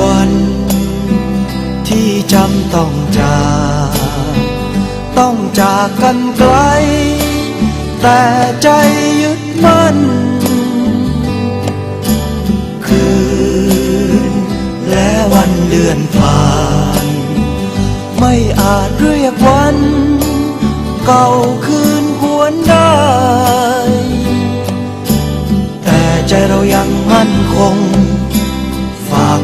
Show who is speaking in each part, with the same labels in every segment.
Speaker 1: วันที่จำต้องจากต้องจากกันไกล แต่ใจยึดมั่น คืนและวันเดือนผ่าน ไม่อาจเรียกวัน เก่าคืนหวนได้ แต่ใจเรายังมั่นคง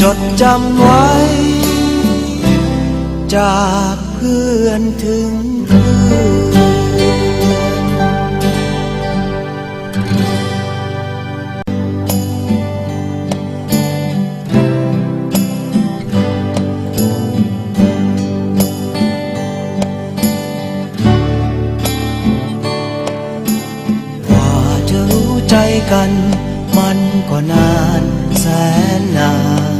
Speaker 1: จดจำไว้ จากเพื่อนถึงเพื่อนว่าจะรู้ใจกันมันก็นานแสนนาน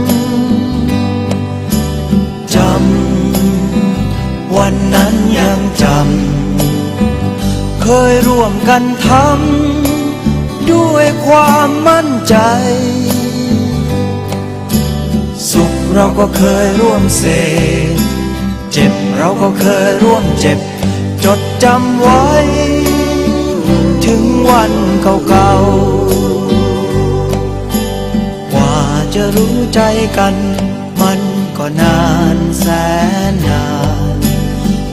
Speaker 1: ร่วมกันทำด้วยความมั่นใจ สุขเราก็เคยร่วมเสพเจ็บเราก็เคยร่วมเจ็บ จดจำไว้ ถึงวันเก่าๆกว่าจะรู้ใจกัน มันก็นานแสนนาน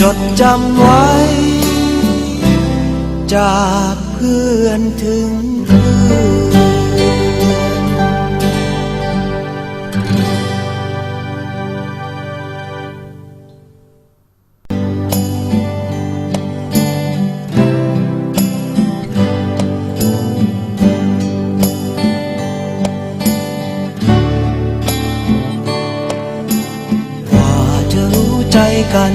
Speaker 1: จดจำไว้ จากเพื่อนถึงเพื่อนกว่าจะรู้ใจกัน